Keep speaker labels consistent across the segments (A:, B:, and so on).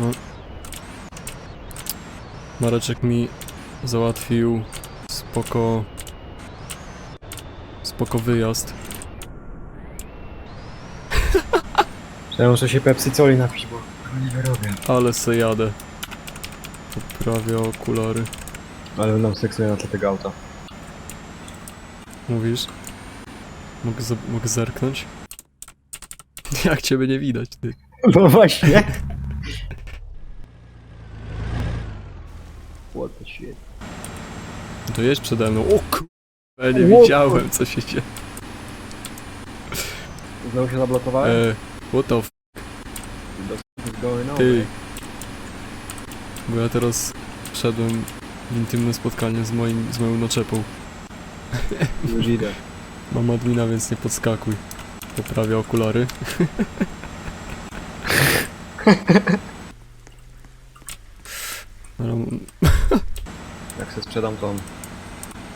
A: No. Mareczek mi załatwił spoko... Spoko wyjazd.
B: Ja muszę się Pepsi Coli napić, bo tego nie wyrobię.
A: Ale se jadę. Poprawię okulary.
B: Ale nam seksuje na tle tego auta.
A: Mówisz? Mogę, za- mogę zerknąć? Jak ciebie nie widać, ty?
B: No właśnie. What the shit.
A: To jest przede mną. O ku... Ja nie
B: Ło-
A: widziałem, co się dzieje.
B: Znowu się zablokowałem?
A: E, what the f...
B: What's going on?
A: Ty. Bo ja teraz wszedłem w intymne spotkanie z, moim, z moją naczepą.
B: Już idę.
A: Mam admina, więc nie podskakuj. Poprawię okulary. Ale
B: Jak się sprzedam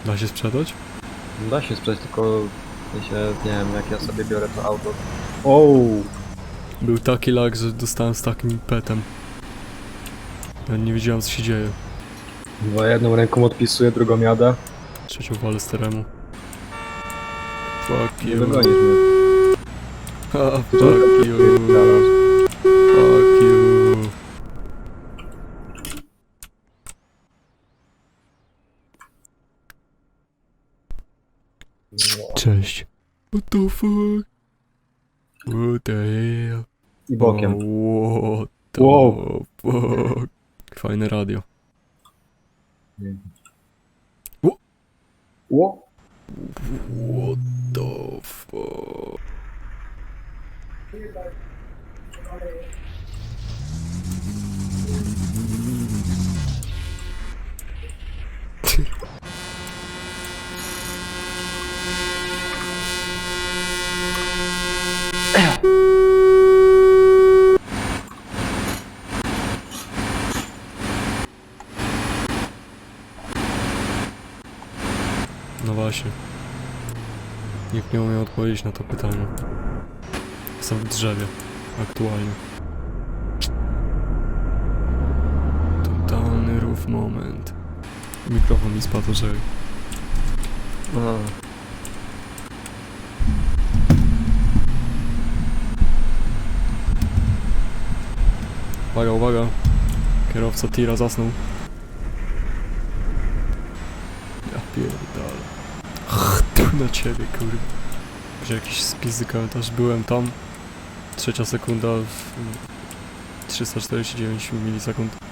A: Da się sprzedać?
B: da się sprzedać, tylko się, nie wiem, jak ja sobie biorę to auto. Oh.
A: Był taki lag, że dostałem z takim petem. Ja nie wiedziałem co się dzieje.
B: Bo jedną ręką odpisuję, drugą jadę.
A: Trzecią walę z teremu. Fuck you.
B: dogonisz mnie.
A: Ah, fuck you.
B: Zaraz.
A: Fuck you. Cześć. What the fuck? What the hell?
B: I bokiem.
A: Oh, what the
B: Wow.
A: fuck? Fajne radio.
B: Ło?
A: What the fuck? No właśnie. Nikt nie umie odpowiedzieć na to pytanie. Są w drzewie. Aktualnie. Totalny rów moment. Mikrofon mi spadł, że...
B: A.
A: Uwaga, uwaga. Kierowca tira zasnął. Ja pierdolę. Tu na ciebie, kurwa. Gdzie jakiś spizdy komentarz. Byłem tam. Trzecia sekunda w... 349 milisekund.